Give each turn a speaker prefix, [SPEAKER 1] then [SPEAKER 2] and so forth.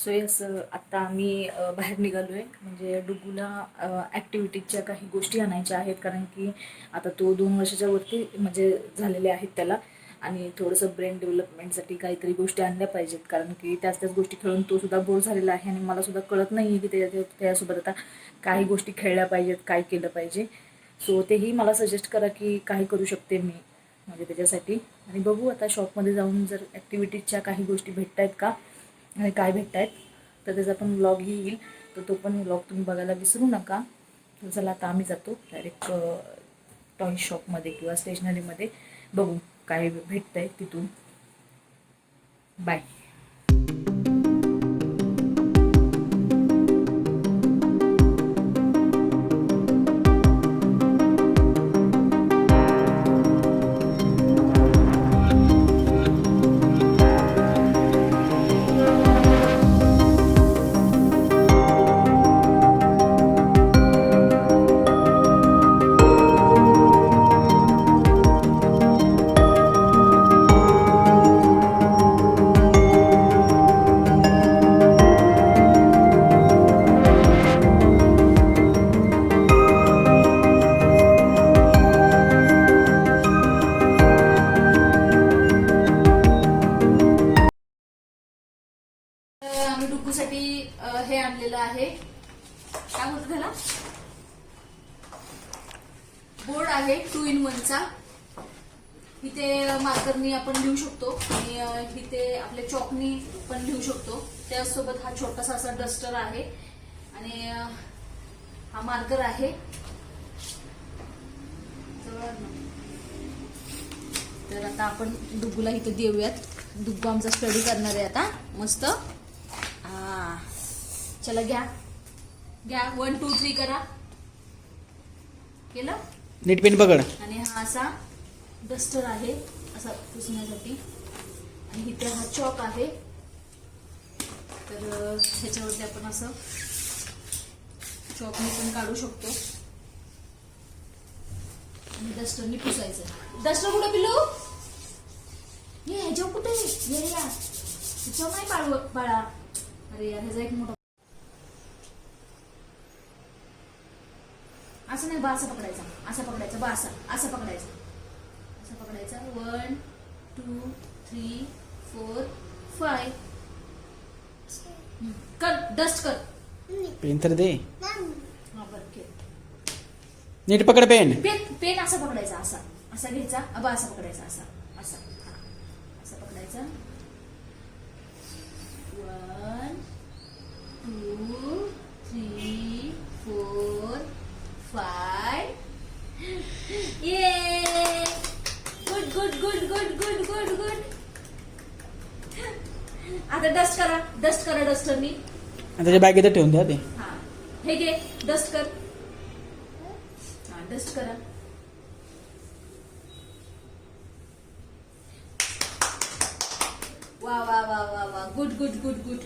[SPEAKER 1] So yes आत्ता आम्ही बाहेर निघालो आहे म्हणजे डुगूला ॲक्टिव्हिटीजच्या काही गोष्टी आणायच्या आहेत. कारण की आता तो दोन वर्षाच्या वरती म्हणजे झालेले आहेत त्याला. आणि थोडंसं ब्रेन डेव्हलपमेंटसाठी काहीतरी गोष्टी आणल्या पाहिजेत. कारण की त्याच त्याच गोष्टी खेळून तो सुद्धा बोर झालेला आहे. आणि मला सुद्धा कळत नाही आहे की त्याच्या त्याच्यासोबत आता काही गोष्टी खेळल्या पाहिजेत काय केलं पाहिजे. सो तेही मला सजेस्ट करा की काही करू शकते मी. म्हणजे त्याच्यासाठी. आणि बघू आता शॉपमध्ये जाऊन जर ॲक्टिव्हिटीजच्या काही गोष्टी भेटत आहेत का? आणि काय भेटत आहेत तर त्याचा पण व्लॉग येईल. तर तो पण व्लॉग तुम्ही बघायला विसरू नका. तर चला आता आम्ही जातो डायरेक्ट टॉय शॉपमध्ये किंवा स्टेशनरीमध्ये बघू काय भेटतं आहे तिथून. बाय आम्ही डुकूसाठी हे आणलेलं आहे. काय म्हणतो त्याला? बोर्ड आहे टू इन वनचा इथे मार्करनी आपण लिहू शकतो. आणि इथे आपल्या चॉकनी पण लिहू शकतो. त्यासोबत हा छोटासा असा डस्टर आहे. आणि हा मार्कर आहे. तर आता आपण डुग्गूला इथे देऊयात. डुग्गू आमचा स्टडी करणार आहे आता. मस्त. हा. चला घ्या. घ्या वन टू थ्री करा. केलं?
[SPEAKER 2] नीट पेन पकड.
[SPEAKER 1] आणि हा असा डस्टर आहे असा पुसण्यासाठी. आणि इथे हा चॉक आहे. तर ह्याच्यावरती आपण असं चॉकने पण काढू शकतो. आणि डस्टरने पुसायचं. डस्टर कुठे पिलू हे ह्याच्यावर कुठे ये या. ह्याच्यावर नाही बाळू बाळा अरे यार ह्याचा एक मोठा असं नाही बा असं पकडायचा. असं पकडायचा बा असं. असं पकडायचं. असं पकडायचा. One two three four five कर डस्ट कर.
[SPEAKER 2] पेन तर दे.
[SPEAKER 1] हा बरं.
[SPEAKER 2] नीट पकड पेन
[SPEAKER 1] पेन पेन असं पकडायचा असा. असा घ्यायचा अबा असा पकडायचा असा. असा. हा. असं पकडायचा one two three four five ये good good good good good good good आता डस्ट करा. डस्ट करा डस्टरनी
[SPEAKER 2] आणि त्याच्या बॅगेत ठेवून द्या ते.
[SPEAKER 1] हा. हे घे. डस्ट कर. हा डस्ट करा. वा वा वा वा वा. Good good good good